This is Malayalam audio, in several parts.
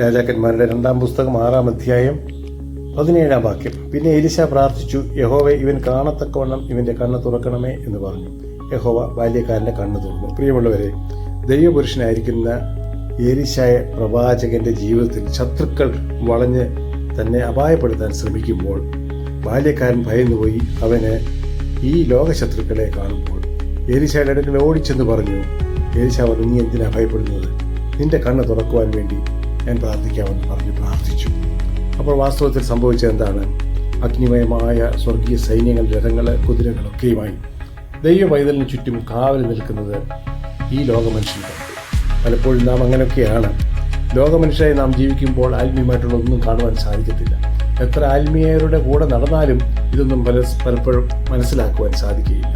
രാജാക്കന്മാരുടെ രണ്ടാം പുസ്തകം ആറാം അധ്യായം പതിനേഴാം വാക്യം. പിന്നെ എലിശ പ്രാർത്ഥിച്ചു യഹോവെ ഇവൻ കാണത്തക്കവണ്ണം ഇവന്റെ കണ്ണ് തുറക്കണമേ എന്ന് പറഞ്ഞു. യഹോവ ബാല്യക്കാരന്റെ കണ്ണ് തുറന്നു. പ്രിയമുള്ളവരെ ദൈവപുരുഷനായിരിക്കുന്ന എലിശായ പ്രവാചകന്റെ ജീവിതത്തിൽ ശത്രുക്കൾ വളഞ്ഞ് തന്നെ അപായപ്പെടുത്താൻ ശ്രമിക്കുമ്പോൾ ബാല്യക്കാരൻ ഭയന്നുപോയി. അവന് ഈ ലോകശത്രുക്കളെ കാണുമ്പോൾ ഏലിശായുടെ അടുക്കൽ ഓടിച്ചെന്ന് പറഞ്ഞു. എലിശ പറഞ്ഞു നീ എന്തിനാ ഭയപ്പെടുന്നത്? നിന്റെ കണ്ണ് തുറക്കുവാൻ വേണ്ടി ഞാൻ പ്രാർത്ഥിക്കാമെന്ന് പറഞ്ഞ് പ്രാർത്ഥിച്ചു. അപ്പോൾ വാസ്തവത്തിൽ സംഭവിച്ചത് എന്താണ്? അഗ്നിമയമായ സ്വർഗീയ സൈന്യങ്ങൾ രഥങ്ങൾ കുതിരകളൊക്കെയുമായി ദൈവ പൈതലിന് ചുറ്റും കാവൽ നിൽക്കുന്നത് ഈ ലോകമനുഷ്യൻ കണ്ടു പലപ്പോഴും നാം അങ്ങനെയൊക്കെയാണ്. ലോകമനുഷ്യരായി നാം ജീവിക്കുമ്പോൾ ആത്മീയമായിട്ടുള്ള ഒന്നും കാണുവാൻ സാധിക്കത്തില്ല. എത്ര ആത്മീയരുടെ കൂടെ നടന്നാലും ഇതൊന്നും പല പലപ്പോഴും മനസ്സിലാക്കുവാൻ സാധിക്കുകയില്ല.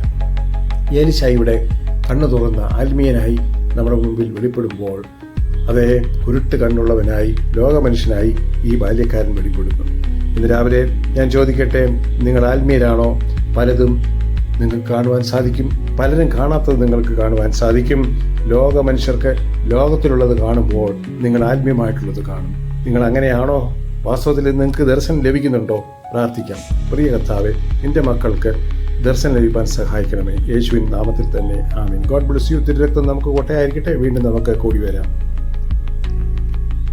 ഏലിശായിയുടെ കണ്ണു തുറന്ന ആത്മീയനായി നമ്മുടെ മുമ്പിൽ വെളിപ്പെടുമ്പോൾ അതേ കുരുട്ട് കണ്ണുള്ളവനായി ലോകമനുഷ്യനായി ഈ ബാല്യക്കാരൻ വെളിപ്പെടുന്നു. ഇന്ന് രാവിലെ ഞാൻ ചോദിക്കട്ടെ നിങ്ങൾ ആത്മീയരാണോ? പലതും നിങ്ങൾക്ക് കാണുവാൻ സാധിക്കും. പലരും കാണാത്തത് നിങ്ങൾക്ക് കാണുവാൻ സാധിക്കും. ലോക മനുഷ്യർക്ക് ലോകത്തിലുള്ളത് കാണുമ്പോൾ നിങ്ങൾ ആത്മീയമായിട്ടുള്ളത് കാണും. നിങ്ങൾ അങ്ങനെയാണോ? വാസ്തവത്തിൽ നിങ്ങൾക്ക് ദർശനം ലഭിക്കുന്നുണ്ടോ? പ്രാർത്ഥിക്കാം. പ്രിയ കർത്താവെ നിന്റെ മക്കൾക്ക് ദർശനം ലഭിക്കാൻ സഹായിക്കണമേ. യേശുവിൻ നാമത്തിൽ തന്നെ. ആമീൻ. God bless you. തിരുരക്തം നമുക്ക് കോട്ടയായിരിക്കട്ടെ. വീണ്ടും നമുക്ക് കൂടി വരാം.